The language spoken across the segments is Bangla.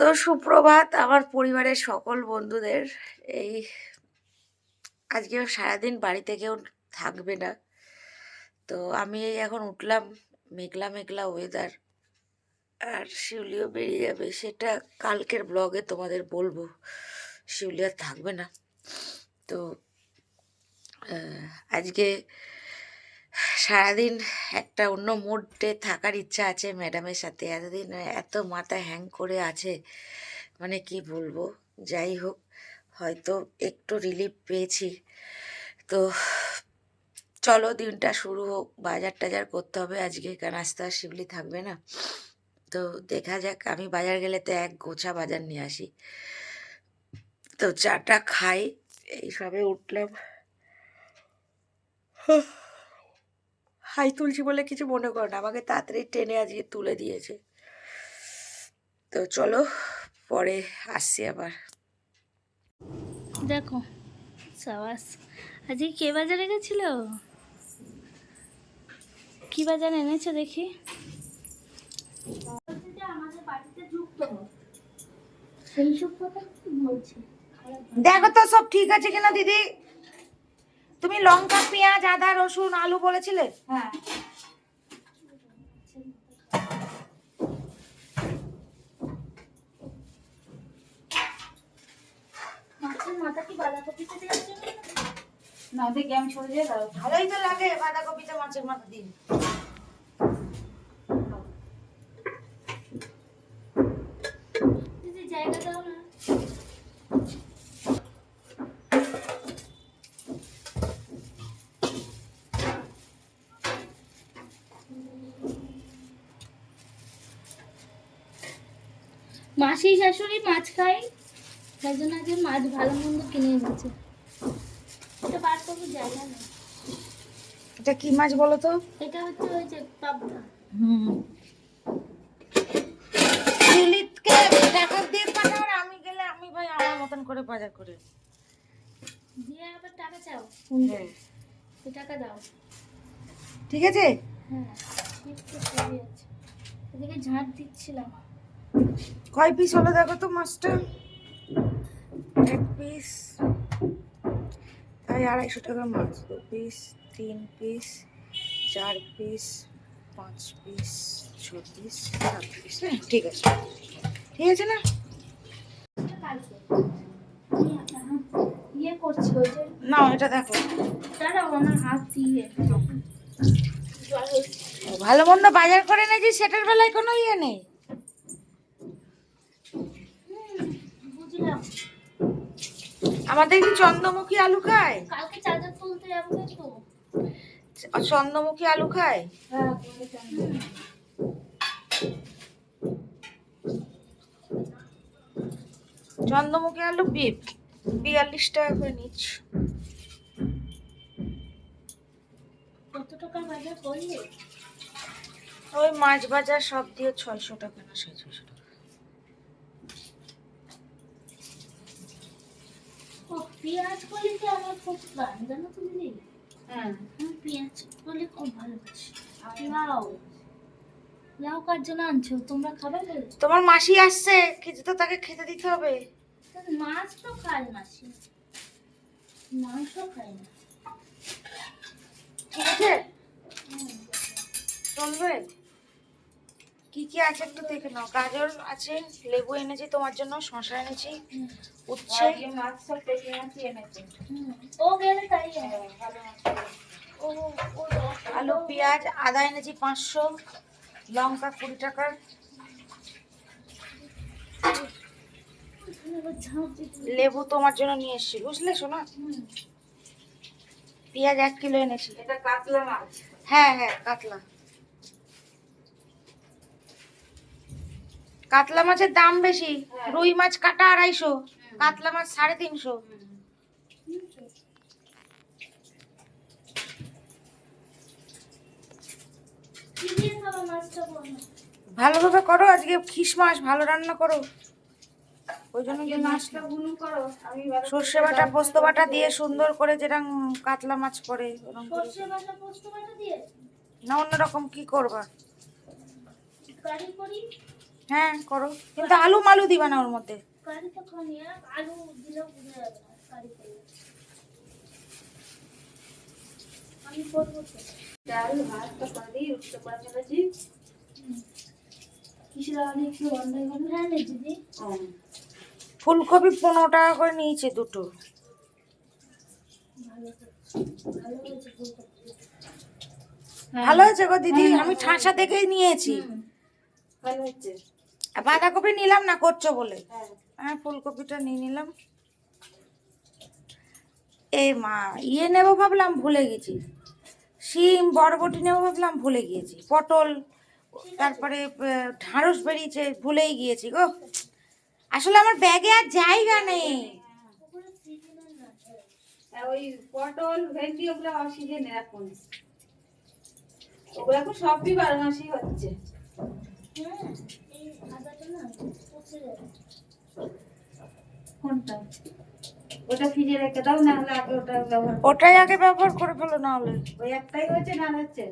তো সুপ্রভাত আমার পরিবারের সকল বন্ধুদের। এই আজকে সারাদিন বাড়িতে কেউ থাকবে না। তো আমি এই এখন উঠলাম, মেঘলা মেঘলা ওয়েদার আর শিউলিও বেরিয়ে যাবে, সেটা কালকের ব্লগে তোমাদের বলব। শিউলি আর থাকবে না। তো আজকে সারাদিন একটা অন্য মুডে থাকার ইচ্ছা আছে ম্যাডামের সাথে। এতদিন এত মাথা হ্যাং করে আছে মানে কি বলব? যাই হোক, হয়তো একটু রিলিফ পেয়েছি। তো চলো দিনটা শুরু হোক, বাজার টাজার করতে হবে, আজকে কারণ আস্তে আর শিবলি থাকবে না। তো দেখা যাক, আমি বাজার গেলে তো এক গোছা বাজার নিয়ে আসি। তো চাটা খাই, এইসবে উঠলাম। হাই তুলছি বলে কিছু মনে করো না আমাকে তাড়াতাড়ি টেনে আজকে তুলে দিয়েছে। তো চলো পরে আসছি আবার। দেখো সাবাস আজকে কে বাজারে গেছিল? কি বাজার এনেছে দেখি? দেখো তো সব ঠিক আছে কিনা দিদি? তুমি লঙ্কা পেঁয়াজ আদা রসুন আলু বলেছিলে? হ্যাঁ। না দেখি আমি যাই ভালোই তো লাগে বাঁধাকপিতে মাছের মাথা দিন দিদি জায়গা দাও না মাসি শাশুড়ি মাছ খাই। তাই জন্য আজকে মাছ ভালো মন্দ কিনে এনেছে। এটা বার করব জায়গা নেই। এটা কি মাছ বলো তো? এটা হচ্ছে ওই যে পাবদা। হুম। দিলীপকে টাকা দিয়ে পাঠাও আর আমি গেলে আমি ভাই আমার মতন করে বাজার করে। দিয়ে আবার টাকা চাও? হ্যাঁ টাকা দাও। ঠিক আছে? হ্যাঁ ঠিক আছে এদিকে ঝাঁট দিচ্ছিলাম। কয় পিস হলো দেখো তো মাছটা এক পিস তাই আড়াইশো টাকা মাছ দু পিস তিন পিস চার পিস পাঁচ পিস ছ পিস সাত পিস হ্যাঁ ঠিক আছে। ঠিক আছে না? না, এটা দেখো। ভালো মন্দ বাজার করে এনেছি সেটার বেলায় কোনো ইয়ে নেই? আমাদের কি চন্দ্রমুখী আলু খায়? কালকে চার্জার তুলতে যাব তো। চন্দ্রমুখী আলু খায়? হ্যাঁ চন্দ্রমুখী আলু বিপ বিয়াল্লিশ টাকা করে নিচ্ছ। কত টাকার বাজার করলে? ওই মাছ বাজার সব দিয়ে ছয়শো টাকা না সাড়ে ছয়শো টাকা ও পেঁয়াজ করলে কি আমার খুব প্রাণ জানো তো দিদি? হ্যাঁ। আমি পেঁয়াজ করলে খুব ভালোবাসি লাউ লাউ কার জন্য আনছো? তোমরা খাবে তোমার মাসি আসছে কিছু তো তাকে খেতে দিতে হবে। মাছ তো খায় মাসি। মাংস খায় না। ঠিক আছে? চলবে। কি কি আছে একটু দেখে নাও। গাজর আছে লেবু এনেছি তোমার জন্য শশা এনেছি উচ্ছে। মাছ সব পেকে মাছি এনেছে ও গেলে তাই। ও ও আলু পেঁয়াজ আদা এনেছি পাঁচশো লঙ্কা কুড়ি টাকার লেবু তোমার জন্য নিয়ে এসেছি বুঝলে শোনা পেঁয়াজ এক কিলো এনেছি। এটা কাতলা মাছ। হ্যাঁ হ্যাঁ কাতলা। কাতলা মাছের দাম বেশি রুই মাছ কাটা আড়াইশো কাতলা মাছ সাড়ে তিনশো। ভালোভাবে করো আজকে খিস মাছ ভালো রান্না করো। ওই জন্য সর্ষে বাটা পোস্ত বাটা দিয়ে সুন্দর করে যেরকম কাতলা মাছ করে। না অন্যরকম কি করবা? করি? হ্যাঁ করো। কিন্তু আলু মালু দিবা না ওর মধ্যে? ডাল ভাত তরকারি করে ফেলেছি হ্যাঁ ফুলকপি পনেরো টাকা করে নিয়েছে দুটো। ভালো হয়েছে গো দিদি আমি ঠাসা থেকেই নিয়েছি। ভালো হচ্ছে বাঁধাকপি নিলাম না করছ বলে? হ্যাঁ। হ্যাঁ ফুলকপিটা নিয়ে নিলাম। এ মা ইয়ে নেব ভাবলাম ভুলে গেছি। শিম বরবটি নেব ভাবলাম ভুলে গিয়েছি। পটল তারপরে ঢাঁড়স বেরিয়েছে ভুলেই গিয়েছি গো। আসলে আমার ব্যাগে আর জায়গা নেই। আর ওই পটল ভেন্ডি ওগুলো অক্সিজেনের এখন ওগুলো এখন সবই বারো মাসই হচ্ছে। হ্যাঁ কোনটা? ওটা ফ্রিজে রেখে দাও না হলে আগে ওটা ব্যবহার ওটাই আগে ব্যবহার করে ফেলো না হলে ওই একটাই হচ্ছে না হচ্ছে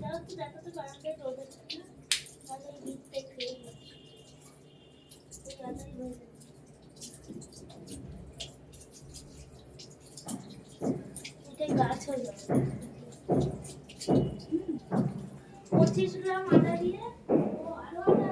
যাও তো দেখো তো বারান্দায় রোদে থাকে না তাহলে এই বীজটা খেয়ে যাবে তো তাড়াতাড়ি হয়ে যাবে এটাই গাছ হয়ে যাবে পঁচিশ গ্রাম আদা দিয়ে ও আরও আদা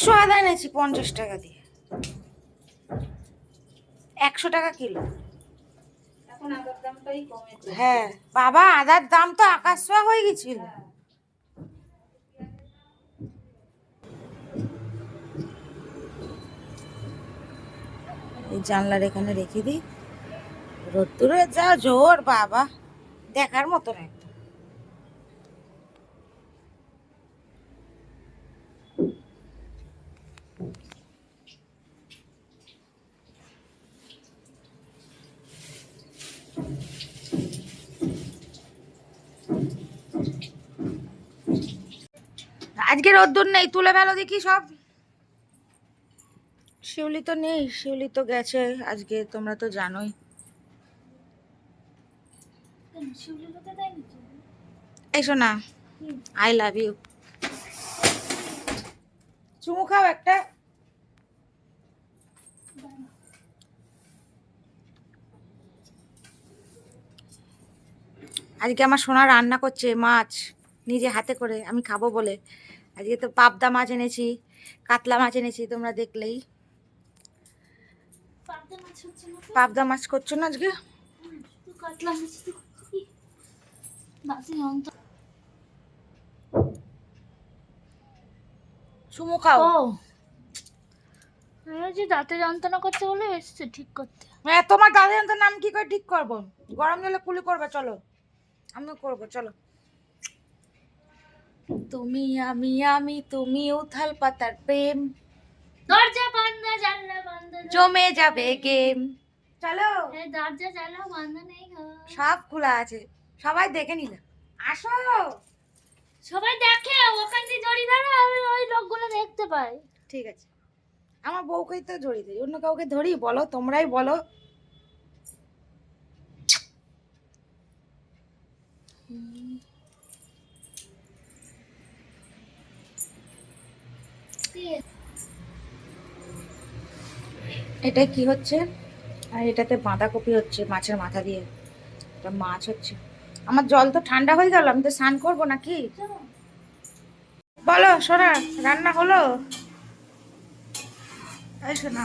পাঁচশো আদা এনেছি পঞ্চাশ টাকা দিয়ে। একশো টাকা কিলো। হ্যাঁ বাবা আদার দাম তো আকাশ ছোঁয়া হয়ে গেছিল। এই জানলার এখানে রেখে দিই। রোদ্দুরে যা জোর বাবা দেখার মতো না একদম আজকে রোদ্দুর নেই, তুলে ফেলো দেখি সব। শিউলি তো নেই, শিউলি তো গেছে, আজকে তোমরা তো জানোই। এসো না আই লাভ ইউ চুমু খাও একটা। আজকে আমার সোনা রান্না করছে, মাছ। নিজে হাতে করে আমি খাব বলে। আজকে তো পাবদা মাছ এনেছি কাতলা মাছ এনেছি তোমরা দেখলেই। পাবদা মাছ করছ না আজকে? কাতলা মাছ করছি। চুমু খাও। আমি যে দাঁতে যন্ত্রণা করতে বলে এসছে ঠিক করতে। হ্যাঁ তোমার দাদা তো নাম কি করে ঠিক করব? গরম জলে কুলি করবে চলো। আমিও করব চলো। তুমি আমি আমি তুমি উথাল পাতার প্রেম। দরজা বান্ধা জানলা বান্ধা জমে যাবে গেম। চলো। দরজা জানলা বান্ধা নেই সব খোলা আছে। সবাই দেখে নিল। আসো। সবাই দেখে ওখান দিয়ে জড়ি ধরে আমি ওই লোকগুলো দেখতে পাই। ঠিক আছে। আমার বউকেই তো জড়িয়ে দিই অন্য কাউকে ধরি? বলো তোমরাই বলো। এটা কি হচ্ছে? আর এটাতে বাঁধাকপি হচ্ছে মাছের মাথা দিয়ে। এটা মাছ হচ্ছে। আমার জল তো ঠান্ডা হয়ে গেল আমি তো স্নান করব নাকি? বলো সোনা রান্না হলো? এই শোনা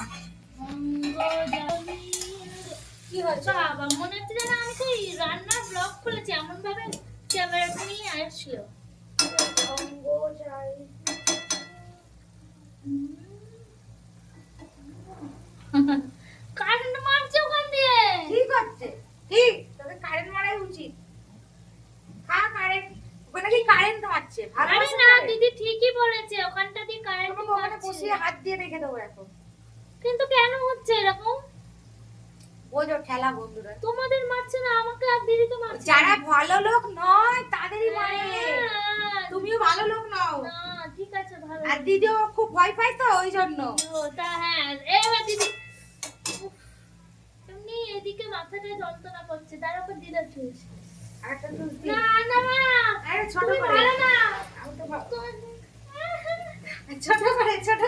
কি হচ্ছে বাবা মনে হচ্ছে যেন আমি সেই রান্নার ব্লগ খুলেছি এমন ভাবে ক্যামেরাটা নিয়ে আসলো মারছে ওখান দিয়ে ঠিক হচ্ছে ঠিক তোকে কারেন্ট মারাই উচিত হ্যাঁ কারেন্ট ওখানে কি কারেন্ট মারছে ভালো আরে আছে না current? দিদি ঠিকই বলেছে ওখানটা দিয়ে কারেন্ট তোমাকে ওখানে বসিয়ে হাত দিয়ে রেখে দেবো এখন। কিন্তু কেন হচ্ছে এরকম? বোঝো ঠেলা বন্ধুরা। তোমাদের মারছে না আমাকে আর দিদিকে মারছে যারা ভালো লোক নয় তাদেরই মারে। হ্যাঁ, তুমিও ভালো লোক নও। ঠিক আছে ভালো আর দিদিও খুব ভয় পায় তো ওই জন্য। ওটা হ্যাঁ। এবার দিদি। উফ, এমনি এদিকে মাথাটা যন্ত্রণা করছে। তার উপর দিদা চুলছে জুস দিই। না না মা আরে ছোট করে। ভালো না। আমি তো ছোট করে করে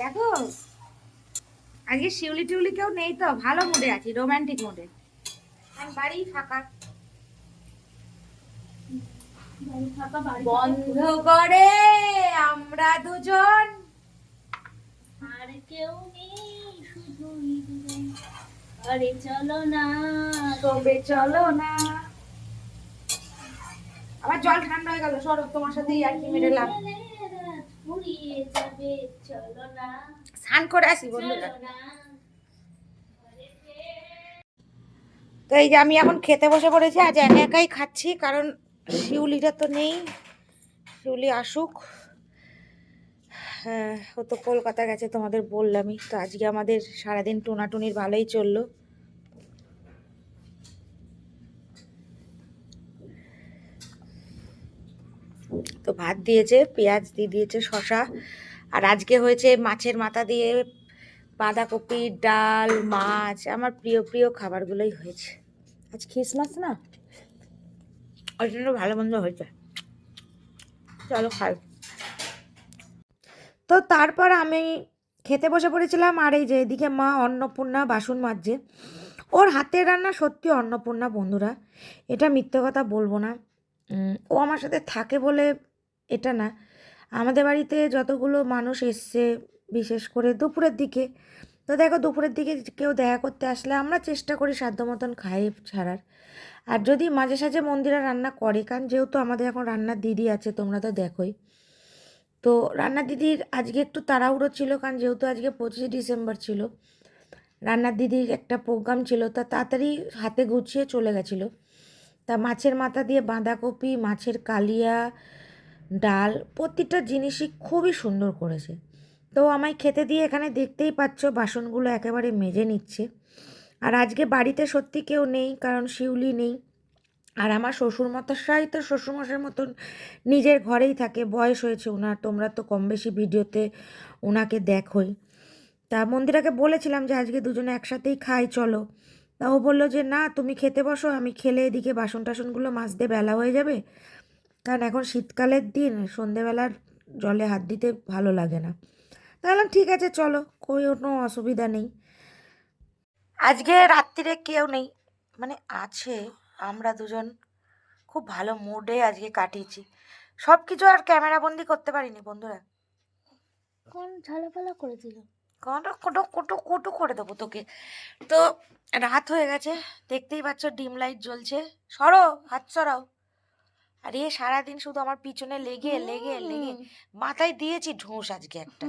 দেখো। আজকে শিউলি টিউলি কেউ নেই তো ভালো মুডে আছি রোমান্টিক মুডে আমি বাড়ি ফাঁকা। বন্ধ করে আমরা দুজন কেউ নেই শুধুই দুজন আরে চলো না। তবে চলো না। আবার জল ঠান্ডা হয়ে গেল সরব তোমার সাথে আর কি না। স্নান করে আসি বন্ধুরা। তো এই যে আমি এখন খেতে বসে পড়েছি আজ একা একাই খাচ্ছি কারণ শিউলিটা তো নেই। শিউলি আসুক। ও তো কলকাতা গেছে, তোমাদের বললামই। তো আজকে আমাদের সারাদিন টোনাটুনির ভালোই চলল। তো ভাত দিয়েছে, পেঁয়াজ দিয়ে দিয়েছে শশা আর আজকে হয়েছে মাছের মাথা দিয়ে বাঁধাকপি, ডাল, মাছ, আমার প্রিয় প্রিয় খাবারগুলোই হয়েছে। আজ খ্রিসমাস না? ওই জন্য ভালো মন্দ হয়েছে। চলো খাই। তো তারপর আমি খেতে বসে পড়েছিলাম আর এই যে এদিকে মা অন্নপূর্ণা বাসন মাজছে। ওর হাতের রান্না সত্যি অন্নপূর্ণা বন্ধুরা, এটা মিথ্যে কথা বলব না। ও আমার সাথে থাকে বলে এটা না। আমাদের বাড়িতে যতগুলো মানুষ এসছে, বিশেষ করে দুপুরের দিকে, তো দেখো দুপুরের দিকে কেউ দেখা করতে আসলে আমরা চেষ্টা করি সাধ্য মতন খাই ছাড়ার। আর যদি মাঝে সাঝে মন্দিরা রান্না করে, কারণ যেহেতু আমাদের এখন রান্নার দিদি আছে, তোমরা তো দেখোই। তো রান্নার দিদির আজকে একটু তাড়াহুড়ো ছিল, কারণ যেহেতু আজকে পঁচিশে ডিসেম্বর ছিল রান্নার দিদির একটা প্রোগ্রাম ছিল, তা তাড়াতাড়ি হাতে গুছিয়ে চলে গেছিল। তা মাছের মাথা দিয়ে বাঁধাকপি, মাছের কালিয়া, ডাল প্রতিটা জিনিসই খুবই সুন্দর করেছে। তো আমায় খেতে দিয়ে এখানে দেখতেই পাচ্ছ বাসনগুলো একেবারে মেজে নিচ্ছে। আর আজকে বাড়িতে সত্যি কেউ নেই, কারণ শিউলি নেই। আর আমার শ্বশুর মশাই তো শ্বশুরমশাইয়ের মতন নিজের ঘরেই থাকে, বয়স হয়েছে ওনার, তোমরা তো কম বেশি ভিডিওতে ওনাকে দেখোই। তা মন্দিরাকে বলেছিলাম যে আজকে দুজনে একসাথেই খাই, চলো। তা ও বলল যে, না, তুমি খেতে বসো, আমি খেলে এদিকে বাসন টাসনগুলো মাজতে বেলা হয়ে যাবে। কারণ এখন শীতকালের দিন, সন্ধেবেলার জলে হাত দিতে ভালো লাগে না। তাহলে ঠিক আছে, চলো কোনো অসুবিধা নেই। আজকে রাত্রিরে কেউ নেই মানে আছে। আমরা দুজন খুব ভালো মুডে আজকে কাটিয়েছি। সব কিছু আর ক্যামেরা বন্দি করতে পারিনি বন্ধুরা। কোন ঝালাপালা করেছিল? কোটো কোটো কোটো কোটো করে দেবো তোকে। তো রাত হয়ে গেছে দেখতেই পাচ্ছ ডিম লাইট জ্বলছে। সরো হাত সরাও। আর এ সারাদিন শুধু আমার পিছনে লেগে লেগে লেগে। মাথায় দিয়েছি ঢোঁস আজকে একটা।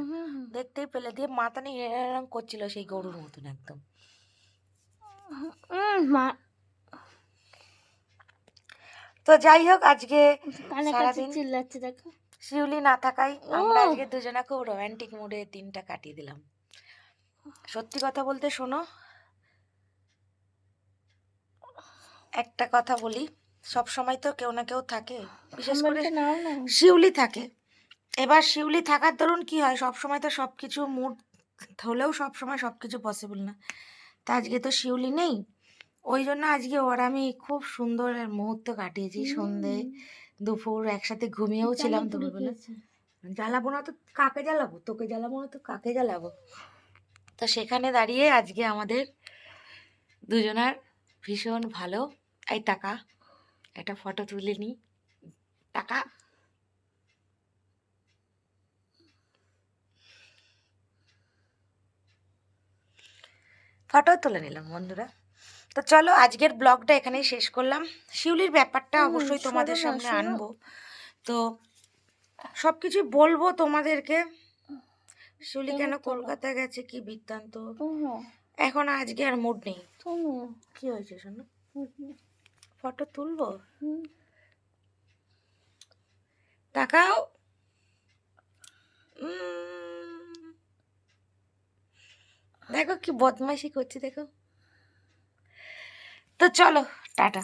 দেখতেই পেলে দিয়ে মাথা নিয়ে করছিল সেই গরুর মতন একদম। মা তো যাই হোক আজকে সারাদিন চিল্লাচ্ছে দেখো। শিউলি না থাকায় আমরা আজকে দুজনে খুব রোমান্টিক মুডে দিনটা কাটিয়ে দিলাম। সত্যি কথা বলতে শোনো একটা কথা বলি সব সময় তো কেউ না কেউ থাকে বিশেষ করে শিউলি থাকে। এবার শিউলি থাকার দরুন কি হয়? সব সময় তো সব কিছু মুড হলেও সব সময় সব কিছু পসিবল না। তা আজকে তো শিউলি নেই। ওই জন্য আজকে ওর আমি খুব সুন্দর মুহূর্ত কাটিয়েছি সন্ধে দুপুর একসাথে ঘুমিয়েও ছিলাম দুপুরবেলা জ্বালাবো না তো কাকে জ্বালাবো? তোকে জ্বালাবো না তো কাকে জ্বালাবো? তো সেখানে দাঁড়িয়ে আজকে আমাদের দুজনার ভীষণ ভালো। এই টাকা একটা ফটো তুলে নিই টাকা। ফটো তুলে নিলাম বন্ধুরা। তো চলো আজকের ব্লগটা এখানেই শেষ করলাম। শিউলির ব্যাপারটা অবশ্যই তোমাদের সামনে আনব। তো সব কিছু বলব তোমাদেরকে। শিউলি কেন কলকাতা গেছে কি বৃত্তান্ত? এখন আজকে আর মুড নেই। কি হয়েছে শোনো? ফটো তুলবো। তাকাও। দেখো কি বদমাইশি করছি দেখো। তো চলো টাটা।